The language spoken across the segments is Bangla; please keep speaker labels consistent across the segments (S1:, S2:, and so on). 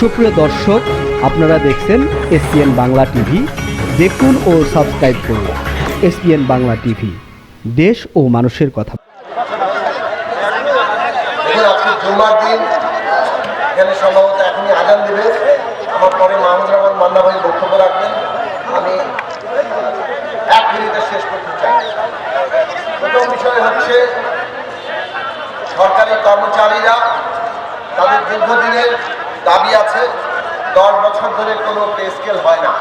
S1: সুপ্রিয় দর্শক, আপনারা দেখছেন এসপিএন বাংলা টিভি। দেখুন ও সাবস্ক্রাইব করুন এসপিএন বাংলা টিভি। দেশ ও মানুষের কথা।
S2: দিন। সম্ভবত আমার পরে বক্তব্য রাখবেন। প্রথম বিষয় হচ্ছে, সরকারি কর্মচারীরা তাদের দীর্ঘদিনের দাবি আছে, দশ বছর ধরে কোনো পে স্কেল হয় না।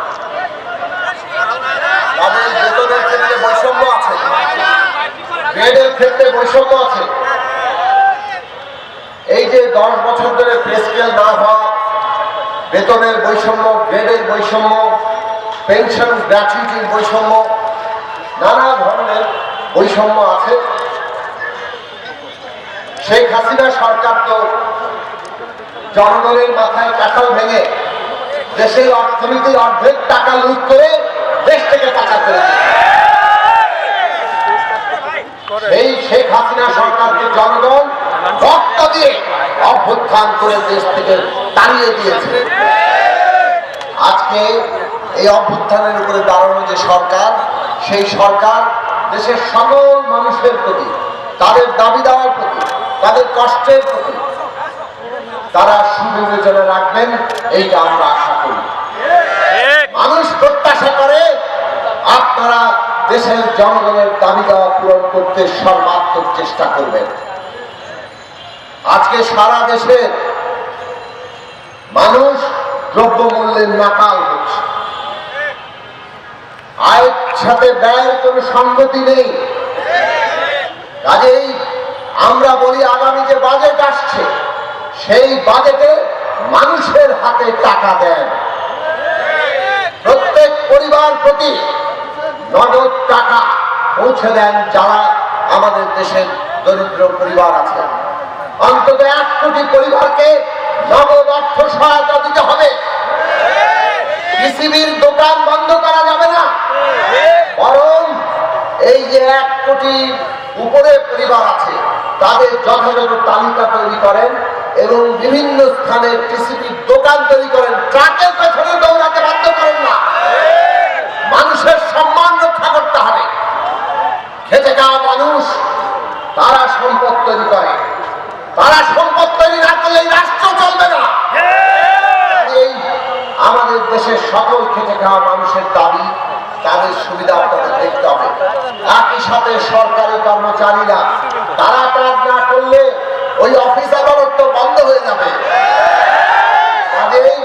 S2: তাদের বেতনের ক্ষেত্রে বৈষম্য আছে। গ্রেডের ক্ষেত্রে বৈষম্য আছে। এই যে দশ বছর ধরে পে স্কেল না হওয়া বেতনের বৈষম্য গ্রেডের বৈষম্য পেনশন গ্র্যাচুইটির বৈষম্য, নানা ধরনের বৈষম্য আছে। শেখ হাসিনা সরকার তো জনগণের মাথায় কাঁঠাল ভেঙে দেশের অর্থনীতির অর্ধেক টাকা লুট করে দেশ থেকে টাকা করে এই শেখ হাসিনা সরকারকে জনগণ রক্ত দিয়ে অভ্যুত্থান করে দেশ থেকে তাড়িয়ে দিয়েছে। আজকে এই অভ্যুত্থানের উপরে দাঁড়ানো যে সরকার, সেই সরকার দেশের সকল মানুষের প্রতি, তাদের দাবি দেওয়ার প্রতি, তাদের কষ্টের প্রতি তারা সুবিবেচনা রাখবেন এইটা আমরা আশা করি। মানুষ প্রত্যাশা করে আপনারা দেশের জনগণের দাবি দেওয়া পূরণ করতে সর্বাত্মক চেষ্টা করবেন। আজকে সারা দেশের মানুষ দ্রব্যমূল্যের নাকাল হচ্ছে। আয়ের সাথে ব্যয়ের কোনো সঙ্গতি নেই। কাজেই আমরা বলি আগামী যে বাজেট আসছে সেই বাজেটে মানুষের হাতে টাকা দেন। প্রত্যেক পরিবার প্রতি নগদ টাকা পৌঁছে দেন যারা আমাদের দেশের দরিদ্র পরিবার আছে। অন্তত এক কোটি পরিবারকে নগদ অর্থ সহায়তা দিতে হবে। পৃথিবীর দোকান বন্ধ করা যাবে না। বরং এই যে এক কোটি উপরে পরিবার আছে, তাদের যথাযথ তালিকা তৈরি করেন। এবং বিভিন্ন স্থানে টিসিপির দোকান তৈরি করেন। ট্রাকের পেছনে দৌড়াতে বাধ্য করেন না। মানুষের সম্মান রক্ষা করতে হবে। খেতে খাওয়া মানুষ, তারা সম্পদ তৈরি করে। তারা সম্পদ তৈরি না করলে এই রাষ্ট্র চলবে না। আমাদের দেশের সকল খেতে খাওয়া মানুষের দাবি, তাদের সুবিধা আপনাদের দেখতে হবে। একই সাথে সরকারি কর্মচারীরা তারা কাজ না করলে ওই অফিস আদালত তো বন্ধ হয়ে যাবে কাজেই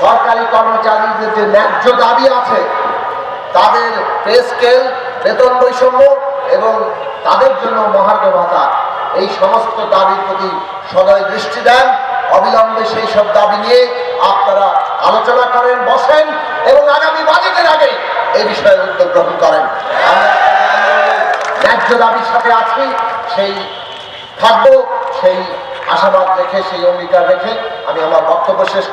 S2: সরকারি কর্মচারীদের যে ন্যায্য দাবি আছে। তাদের পে স্কেল বেতন বৈষম্য এবং তাদের জন্য মহার্ঘ ভাতা। এই সমস্ত দাবির প্রতি সদয় দৃষ্টি দেন। অবিলম্বে সেই সব দাবি নিয়ে আপনারা আলোচনা করেন, বসেন এবং আগামী বাজেটের আগে এই বিষয়ে উদ্যোগ গ্রহণ করেন। ন্যায্য দাবির সাথে আছি, সেই থাকব, সেই আশাবাদ রেখে, সেই অঙ্গীকার রেখে আমি আমার বক্তব্য শেষ